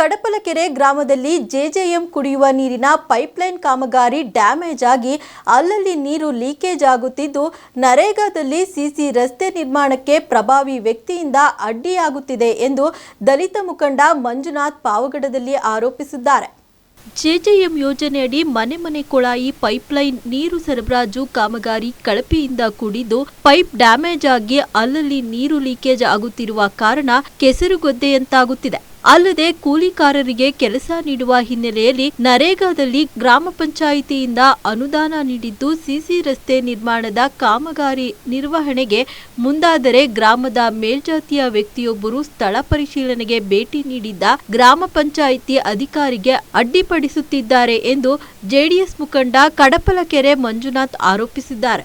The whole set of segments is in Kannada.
ಕಡಪಲಕೆರೆ ಗ್ರಾಮದಲ್ಲಿ ಜೆಜೆಎಂ ಕುಡಿಯುವ ನೀರಿನ ಪೈಪ್ಲೈನ್ ಕಾಮಗಾರಿ ಡ್ಯಾಮೇಜ್ ಆಗಿ ಅಲ್ಲಲ್ಲಿ ನೀರು ಲೀಕೇಜ್ ಆಗುತ್ತಿದ್ದು, ನರೇಗಾದಲ್ಲಿ ಸಿಸಿ ರಸ್ತೆ ನಿರ್ಮಾಣಕ್ಕೆ ಪ್ರಭಾವಿ ವ್ಯಕ್ತಿಯಿಂದ ಅಡ್ಡಿಯಾಗುತ್ತಿದೆ ಎಂದು ದಲಿತ ಮುಖಂಡ ಮಂಜುನಾಥ್ ಪಾವಗಡದಲ್ಲಿ ಆರೋಪಿಸಿದ್ದಾರೆ. ಜೆಜೆಎಂ ಯೋಜನೆಯಡಿ ಮನೆ ಮನೆ ಕೊಳಾಯಿ ಪೈಪ್ಲೈನ್ ನೀರು ಸರಬರಾಜು ಕಾಮಗಾರಿ ಕಳಪೆಯಿಂದ ಕೂಡಿದ್ದು, ಪೈಪ್ ಡ್ಯಾಮೇಜ್ ಆಗಿ ಅಲ್ಲಲ್ಲಿ ನೀರು ಲೀಕೇಜ್ ಆಗುತ್ತಿರುವ ಕಾರಣ ಕೆಸರುಗೊದ್ದೆಯಂತಾಗುತ್ತಿದೆ. ಅಲ್ಲದೆ ಕೂಲಿಕಾರರಿಗೆ ಕೆಲಸ ನೀಡುವ ಹಿನ್ನೆಲೆಯಲ್ಲಿ ನರೇಗಾದಲ್ಲಿ ಗ್ರಾಮ ಪಂಚಾಯಿತಿಯಿಂದ ಅನುದಾನ ನೀಡಿದ್ದು ಸಿಸಿ ರಸ್ತೆ ನಿರ್ಮಾಣದ ಕಾಮಗಾರಿ ನಿರ್ವಹಣೆಗೆ ಮುಂದಾದರೆ ಗ್ರಾಮದ ಮೇಲ್ಜಾತಿಯ ವ್ಯಕ್ತಿಯೊಬ್ಬರು ಸ್ಥಳ ಪರಿಶೀಲನೆಗೆ ಭೇಟಿ ನೀಡಿದ್ದ ಗ್ರಾಮ ಪಂಚಾಯಿತಿ ಅಧಿಕಾರಿಗೆ ಅಡ್ಡಿಪಡಿಸುತ್ತಿದ್ದಾರೆ ಎಂದು ಜೆಡಿಎಸ್ ಮುಖಂಡ ಕಡಪಲಕೆರೆ ಮಂಜುನಾಥ್ ಆರೋಪಿಸಿದ್ದಾರೆ.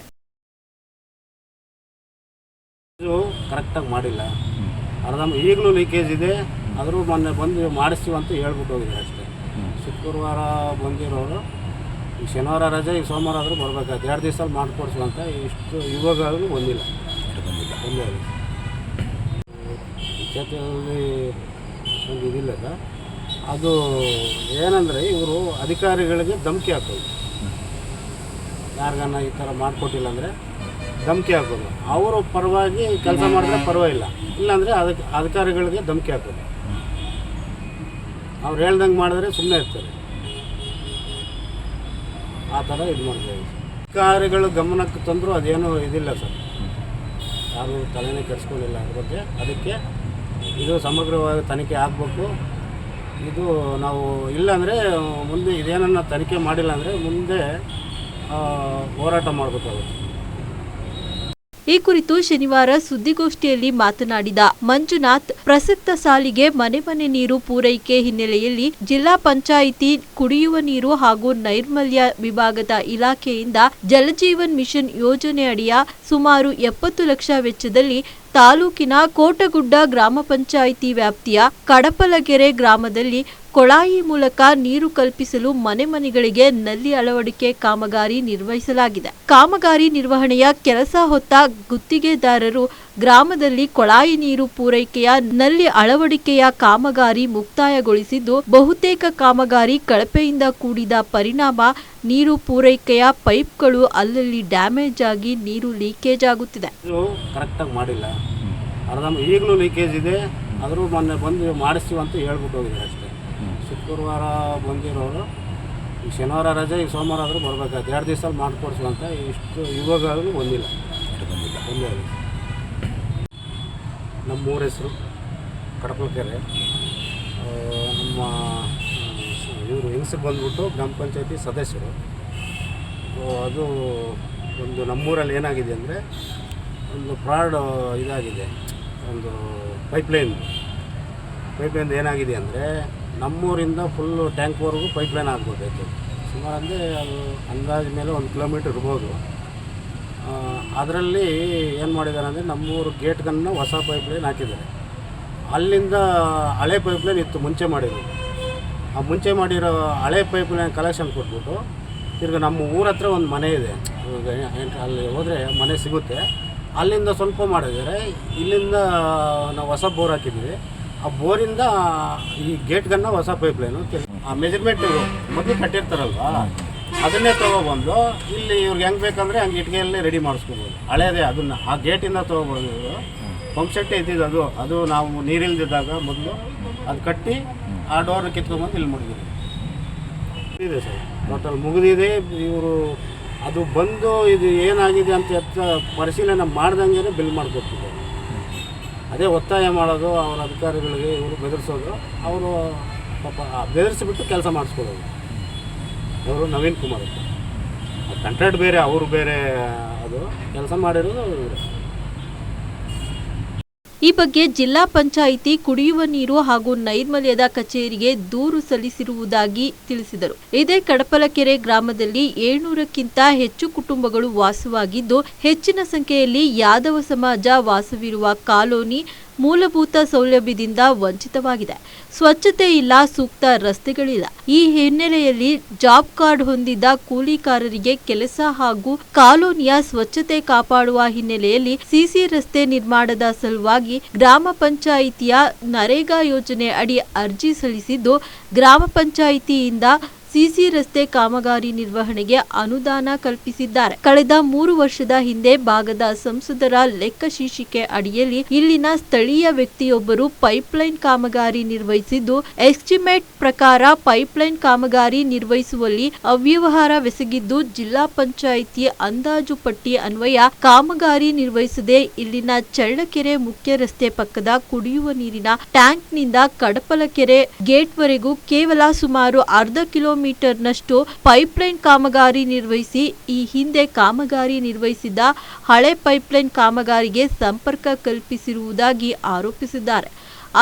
ಈಗಲೂ ಲೀಕೇಜ್ ಇದೆ. ಆದರೂ ಮೊನ್ನೆ ಬಂದು ಮಾಡಿಸ್ತೀವಿ ಅಂತ ಹೇಳ್ಬಿಟ್ಟು ಹೋಗಿದ್ದಾರೆ ಅಷ್ಟೇ. ಶುಕ್ರವಾರ ಬಂದಿರೋರು ಈ ಶನಿವಾರ ರಜೆ ಈ ಸೋಮವಾರ ಆದರೂ ಬರ್ಬೇಕಾಯ್ತು ಎರಡು ದಿವಸ ಮಾಡಿಕೊಡ್ತೀವಿ ಅಂತ ಇಷ್ಟು ಇವಾಗಲೂ ಬಂದಿಲ್ಲ. ಬಂದಿಲ್ಲ. ಒಂದು ಇದಿಲ್ಲ ಸರ್ ಅದು ಏನಂದರೆ ಇವರು ಅಧಿಕಾರಿಗಳಿಗೆ ಧಮಕಿ ಹಾಕೋದು. ಯಾರಿಗಾನ ಈ ಥರ ಮಾಡಿಕೊಟ್ಟಿಲ್ಲ ಅಂದರೆ ಧಮಕಿ ಹಾಕೋದು. ಅವರು ಪರವಾಗಿ ಕೆಲಸ ಮಾಡಿದ್ರೆ ಪರವಾಗಿಲ್ಲ. ಇಲ್ಲಾಂದರೆ ಅದಕ್ಕೆ ಅಧಿಕಾರಿಗಳಿಗೆ ಧಮಕಿ ಹಾಕೋದು. ಅವ್ರು ಹೇಳ್ದಂಗೆ ಮಾಡಿದ್ರೆ ಸುಮ್ಮನೆ ಇರ್ತಾರೆ. ಆ ಥರ ಇದು ಮಾಡ್ತಾರೆ ಅಧಿಕಾರಿಗಳು ಗಮನಕ್ಕೆ ತಂದರೂ ಅದೇನು ಇದಿಲ್ಲ ಸರ್. ಯಾರು ತಲೆನೇ ಕೆಡಿಸ್ಕೊಂಡಿಲ್ಲ ಅದ್ರ ಬಗ್ಗೆ. ಅದಕ್ಕೆ ಇದು ಸಮಗ್ರವಾಗಿ ತನಿಖೆ ಆಗಬೇಕು. ಇದು ನಾವು ಇಲ್ಲಾಂದರೆ ಮುಂದೆ ಇದೇನನ್ನ ತನಿಖೆ ಮಾಡಿಲ್ಲ ಅಂದರೆ ಮುಂದೆ ಹೋರಾಟ ಮಾಡಬೇಕಾಗುತ್ತೆ. ಈ ಕುರಿತು ಶನಿವಾರ ಸುದ್ದಿಗೋಷ್ಠಿಯಲ್ಲಿ ಮಾತನಾಡಿದ ಮಂಜುನಾಥ್, ಪ್ರಸಕ್ತ ಸಾಲಿಗೆ ಮನೆ ಮನೆ ನೀರು ಪೂರೈಕೆ ಹಿನ್ನೆಲೆಯಲ್ಲಿ ಜಿಲ್ಲಾ ಪಂಚಾಯಿತಿ ಕುಡಿಯುವ ನೀರು ಹಾಗೂ ನೈರ್ಮಲ್ಯ ವಿಭಾಗದ ಇಲಾಖೆಯಿಂದ ಜಲಜೀವನ್ ಮಿಷನ್ ಯೋಜನೆಯಡಿಯ ಸುಮಾರು ಎಪ್ಪತ್ತು ಲಕ್ಷ ವೆಚ್ಚದಲ್ಲಿ ತಾಲೂಕಿನ ಕೋಟಗುಡ್ಡ ಗ್ರಾಮ ಪಂಚಾಯಿತಿ ವ್ಯಾಪ್ತಿಯ ಕಡಪಲಗೆರೆ ಗ್ರಾಮದಲ್ಲಿ ಕೊಳಾಯಿ ಮೂಲಕ ನೀರು ಕಲ್ಪಿಸಲು ಮನೆ ಮನೆಗಳಿಗೆ ನಲ್ಲಿ ಅಳವಡಿಕೆ ಕಾಮಗಾರಿ ನಿರ್ವಹಿಸಲಾಗಿದೆ. ಕಾಮಗಾರಿ ನಿರ್ವಹಣೆಯ ಕೆಲಸ ಹೊತ್ತ ಗುತ್ತಿಗೆದಾರರು ಗ್ರಾಮದಲ್ಲಿ ಕೊಳಾಯಿ ನೀರು ಪೂರೈಕೆಯ ನಲ್ಲಿ ಅಳವಡಿಕೆಯ ಕಾಮಗಾರಿ ಮುಕ್ತಾಯಗೊಳಿಸಿದ್ದು, ಬಹುತೇಕ ಕಾಮಗಾರಿ ಕಳಪೆಯಿಂದ ಕೂಡಿದ ಪರಿಣಾಮ ನೀರು ಪೂರೈಕೆಯ ಪೈಪ್ಗಳು ಅಲ್ಲಲ್ಲಿ ಡ್ಯಾಮೇಜ್ ಆಗಿ ನೀರು ಲೀಕೇಜ್ ಆಗುತ್ತಿದೆ. ಮಾಡಿಲ್ಲ. ಈಗಲೂ ಲೀಕೇಜ್ ಇದೆ. ಆದರೂ ಮೊನ್ನೆ ಬಂದು ಮಾಡಿಸ್ತೀವಿ ಅಂತ ಹೇಳ್ಬಿಟ್ಟು ಹೋಗಿದ್ದಾರೆ ಅಷ್ಟೇ. ಶುಕ್ರವಾರ ಬಂದಿರೋರು, ಈ ಶನಿವಾರ ರಜೆ, ಈ ಸೋಮವಾರ ಆದರೂ ಬರಬೇಕಾಗುತ್ತೆ. ಎರಡು ದಿವಸದಲ್ಲಿ ಮಾಡಿಕೊಡ್ಸು ಅಂತ ಇಷ್ಟು ಇವಾಗಲೂ ಬಂದಿಲ್ಲ. ಬಂದಿಲ್ಲ. ನಮ್ಮ ನಮ್ಮೂರ ಹೆಸರು ಕಡಪಲಕೆರೆ. ನಮ್ಮ ಇವರು ಹೆಂಗಸರು ಬಂದ್ಬಿಟ್ಟು ಗ್ರಾಮ ಪಂಚಾಯತಿ ಸದಸ್ಯರು. ಅದು ಒಂದು ನಮ್ಮೂರಲ್ಲಿ ಏನಾಗಿದೆ ಅಂದರೆ ಒಂದು ಫ್ರಾಡ್ ಇದಾಗಿದೆ. ಒಂದು ಪೈಪ್ಲೈನ್. ಪೈಪ್ಲೈನ್ ಏನಾಗಿದೆ ಅಂದರೆ ನಮ್ಮೂರಿಂದ ಫುಲ್ಲು ಟ್ಯಾಂಕ್ವರೆಗೂ ಪೈಪ್ ಲೈನ್ ಆಗ್ಬೋದಾಯ್ತು ಸುಮಾರು ಅಂದರೆ ಅದು ಅಂದಾಜು ಮೇಲೆ ಒಂದು ಕಿಲೋಮೀಟ್ರ್ ಇರ್ಬೋದು. ಅದರಲ್ಲಿ ಏನು ಮಾಡಿದ್ದಾರೆ ಅಂದರೆ ನಮ್ಮೂರು ಗೇಟ್ಗನ್ನು ಹೊಸ ಪೈಪ್ ಲೈನ್ ಹಾಕಿದ್ದಾರೆ. ಅಲ್ಲಿಂದ ಹಳೆ ಪೈಪ್ ಲೈನ್ ಇತ್ತು ಮುಂಚೆ ಮಾಡಿದ್ರು ಆ ಮುಂಚೆ ಮಾಡಿರೋ ಹಳೆ ಪೈಪ್ ಲೈನ್ ಕಲೆಕ್ಷನ್ ಕೊಟ್ಬಿಟ್ಟು ತಿರ್ಗಿ ನಮ್ಮ ಊರ ಹತ್ರ ಒಂದು ಮನೆ ಇದೆ. ಅಲ್ಲಿ ಹೋದರೆ ಮನೆ ಸಿಗುತ್ತೆ. ಅಲ್ಲಿಂದ ಸ್ವಲ್ಪ ಮಾಡಿದರೆ ಇಲ್ಲಿಂದ ನಾವು ಹೊಸ ಬೋರ್ ಹಾಕಿದ್ದೀವಿ. ಆ ಬೋರಿಂದ ಈ ಗೇಟ್ಗನ್ನ ಹೊಸ ಪೈಪ್ ಲೈನು ಆ ಮೆಜರ್ಮೆಂಟ್ ಮೊದಲು ಕಟ್ಟಿರ್ತಾರಲ್ವಾ? ಅದನ್ನೇ ತೊಗೊಬಂದು ಇಲ್ಲಿ ಇವ್ರಿಗೆ ಹೆಂಗೆ ಬೇಕಂದ್ರೆ ಹಂಗೆ ಇಟ್ಗೆಯಲ್ಲೇ ರೆಡಿ ಮಾಡಿಸ್ಕೋಬೋದು. ಹಳೇದೇ ಅದನ್ನು. ಆ ಗೇಟಿಂದ ತೊಗೊಬೋದು ಪಂಪ್ ಸೆಟ್ಟೇ ಇದ್ದಿದ್ದು ಅದು. ಅದು ನಾವು ನೀರಿಲ್ದಿದ್ದಾಗ ಮೊದಲು ಅದು ಕಟ್ಟಿ, ಆ ಡೋರ್ ಕಿತ್ಕೊಂಡ್ಬಂದು ಇಲ್ಲಿ ಮುಗಿದಿದೆ ಇದೆ ಸರ್. ಟೋಟಲ್ ಮುಗಿದಿದೆ. ಇವರು ಅದು ಬಂದು ಇದು ಏನಾಗಿದೆ ಅಂತ ಪರಿಶೀಲನೆ ಮಾಡ್ದಂಗೆ ಬಿಲ್ ಮಾಡಿಕೊಡ್ತಿದ್ದಾರೆ ಅದೇ ಒತ್ತಾಯ ಮಾಡೋದು, ಅವರ ಅಧಿಕಾರಿಗಳಿಗೆ ಇವರು ಬೆದರಿಸೋದು, ಅವರು ಪಾಪ ಬೆದರಿಸಿಬಿಟ್ಟು ಕೆಲಸ ಮಾಡಿಸ್ಕೊಳ್ಳೋದು ಅವರು ನವೀನ್ ಕುಮಾರ್ ಕಂಟ್ರಾಕ್ಟ್ ಬೇರೆ, ಅವರು ಬೇರೆ, ಅದು ಕೆಲಸ ಮಾಡಿರೋದು ಇವ್ರು. ಈ ಬಗ್ಗೆ ಜಿಲ್ಲಾ ಪಂಚಾಯಿತಿ ಕುಡಿಯುವ ನೀರು ಹಾಗೂ ನೈರ್ಮಲ್ಯದ ಕಚೇರಿಗೆ ದೂರು ಸಲ್ಲಿಸಿರುವುದಾಗಿ ತಿಳಿಸಿದರು. ಇದೇ ಕಡಪಲಕೆರೆ ಗ್ರಾಮದಲ್ಲಿ ಏಳ್ನೂರಕ್ಕಿಂತ ಹೆಚ್ಚು ಕುಟುಂಬಗಳು ವಾಸವಾಗಿದ್ದು, ಹೆಚ್ಚಿನ ಸಂಖ್ಯೆಯಲ್ಲಿ ಯಾದವ ಸಮಾಜ ವಾಸವಿರುವ ಕಾಲೋನಿ ಮೂಲಭೂತ ಸೌಲಭ್ಯದಿಂದ ವಂಚಿತವಾಗಿದೆ. ಸ್ವಚ್ಛತೆ ಇಲ್ಲ, ಸೂಕ್ತ ರಸ್ತೆಗಳಿಲ್ಲ. ಈ ಹಿನ್ನೆಲೆಯಲ್ಲಿ ಜಾಬ್ ಕಾರ್ಡ್ ಹೊಂದಿದ್ದ ಕೂಲಿಕಾರರಿಗೆ ಕೆಲಸ ಹಾಗೂ ಕಾಲೋನಿಯ ಸ್ವಚ್ಛತೆ ಕಾಪಾಡುವ ಹಿನ್ನೆಲೆಯಲ್ಲಿ ಸಿಸಿ ರಸ್ತೆ ನಿರ್ಮಾಣದ ಸಲುವಾಗಿ ಗ್ರಾಮ ಪಂಚಾಯಿತಿಯ ನರೇಗಾ ಯೋಜನೆ ಅಡಿ ಅರ್ಜಿ ಸಲ್ಲಿಸಿದ್ದು, ಗ್ರಾಮ ಪಂಚಾಯಿತಿಯಿಂದ ಸಿಸಿ ರಸ್ತೆ ಕಾಮಗಾರಿ ನಿರ್ವಹಣೆಗೆ ಅನುದಾನ ಕಲ್ಪಿಸಿದ್ದಾರೆ. ಕಳೆದ ಮೂರು ವರ್ಷದ ಹಿಂದೆ ಭಾಗದ ಸಂಸದರ ಲೆಕ್ಕ ಶೀರ್ಷಿಕೆ ಅಡಿಯಲ್ಲಿ ಇಲ್ಲಿನ ಸ್ಥಳೀಯ ವ್ಯಕ್ತಿಯೊಬ್ಬರು ಪೈಪ್ಲೈನ್ ಕಾಮಗಾರಿ ನಿರ್ವಹಿಸಿದ್ದು, ಎಸ್ಟಿಮೇಟ್ ಪ್ರಕಾರ ಪೈಪ್ಲೈನ್ ಕಾಮಗಾರಿ ನಿರ್ವಹಿಸುವಲ್ಲಿ ಅವ್ಯವಹಾರವೆಸಗಿದ್ದು ಜಿಲ್ಲಾ ಪಂಚಾಯಿತಿ ಅಂದಾಜು ಪಟ್ಟಿ ಅನ್ವಯ ಕಾಮಗಾರಿ ನಿರ್ವಹಿಸದೆ ಇಲ್ಲಿನ ಚಳ್ಳಕೆರೆ ಮುಖ್ಯ ರಸ್ತೆ ಪಕ್ಕದ ಕುಡಿಯುವ ನೀರಿನ ಟ್ಯಾಂಕ್ನಿಂದ ಕಡಪಲಕೆರೆ ಗೇಟ್ವರೆಗೂ ಕೇವಲ ಸುಮಾರು ಅರ್ಧ ಕಿಲೋಮೀಟರ್ನಷ್ಟು ಪೈಪ್ಲೈನ್ ಕಾಮಗಾರಿ ನಿರ್ವಹಿಸಿ ಈ ಹಿಂದೆ ಕಾಮಗಾರಿ ನಿರ್ವಹಿಸಿದ್ದ ಹಳೆ ಪೈಪ್ಲೈನ್ ಕಾಮಗಾರಿಗೆ ಸಂಪರ್ಕ ಕಲ್ಪಿಸಿರುವುದಾಗಿ ಆರೋಪಿಸಿದ್ದಾರೆ.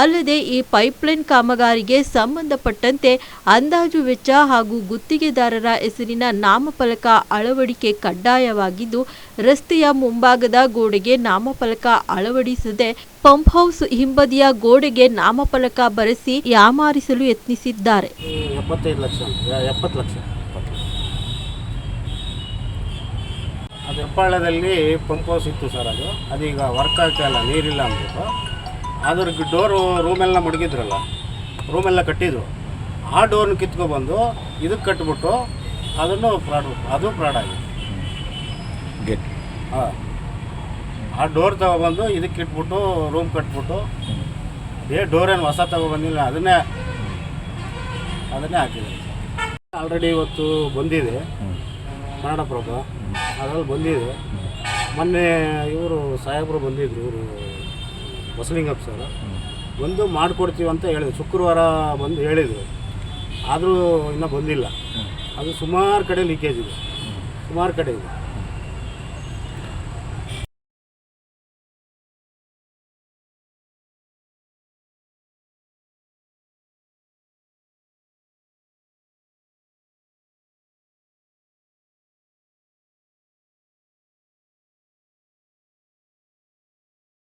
ಅಲ್ಲದೆ ಈ ಪೈಪ್ಲೈನ್ ಕಾಮಗಾರಿಗೆ ಸಂಬಂಧಪಟ್ಟಂತೆ ಅಂದಾಜು ವೆಚ್ಚ ಹಾಗೂ ಗುತ್ತಿಗೆದಾರರ ಹೆಸರಿನ ನಾಮಫಲಕ ಅಳವಡಿಕೆ ಕಡ್ಡಾಯವಾಗಿದ್ದು, ರಸ್ತೆಯ ಮುಂಭಾಗದ ಗೋಡೆಗೆ ನಾಮಫಲಕ ಅಳವಡಿಸದೆ ಪಂಪ್ ಹೌಸ್ ಹಿಂಬದಿಯ ಗೋಡೆಗೆ ನಾಮಫಲಕ ಬರೆಸಿ ಯಾಮಾರಿಸಲು ಯತ್ನಿಸಿದ್ದಾರೆ. ಲಕ್ಷ. ಅದು ಹೆಬ್ಬಾಳದಲ್ಲಿ ಪಂಪ್ ಹೌಸ್ ಇತ್ತು ಸರ್ ಅದು. ಅದೀಗ ವರ್ಕ್ ಆಗ್ತಾ ಇಲ್ಲ, ನೀರಿಲ್ಲ ಅಂದ್ಬಿಟ್ಟು. ಅದ್ರ ಡೋರು ರೂಮೆಲ್ಲ ಮಡಗಿದ್ರಲ್ಲ ರೂಮೆಲ್ಲ ಕಟ್ಟಿದ್ರು. ಆ ಡೋರ್ನ ಕಿತ್ಕೊಬಂದು ಇದಕ್ಕೆ ಕಟ್ಬಿಟ್ಟು ಅದನ್ನು ಫ್ರಾಡ್ ಅದು ಫ್ರಾಡ್ ಆಗಿದೆ. ಗೇಟ್ ಹಾಂ. ಆ ಡೋರ್ ತಗೊಬಂದು ಇದಕ್ಕೆ ಇಟ್ಬಿಟ್ಟು ರೂಮ್ ಕಟ್ಬಿಟ್ಟು ಏ ಡೋರ್ ಏನು ಹೊಸ ತಗೊಬಂದಿಲ್ಲ ಅದನ್ನೇ ಅದನ್ನೇ ಹಾಕಿದೆ. ಆಲ್ರೆಡಿ ಇವತ್ತು ಬಂದಿದೆ. ಕನ್ನಡಪ್ರಭ ಅದರಲ್ಲಿ ಬಂದಿದೆ. ಮೊನ್ನೆ ಇವರು ಸಾಹೇಬರು ಬಂದಿದ್ರು ಇವರು ಬಸಲಿಂಗಪ್ಪ ಸರ್. ಬಂದು ಮಾಡಿಕೊಡ್ತೀವಿ ಅಂತ ಹೇಳಿದ್ರು. ಶುಕ್ರವಾರ ಬಂದು ಹೇಳಿದರು. ಆದರೂ ಇನ್ನೂ ಬಂದಿಲ್ಲ. ಅದು ಸುಮಾರು ಕಡೆ ಲೀಕೇಜ್ ಇದೆ. ಸುಮಾರು ಕಡೆ ಇದೆ.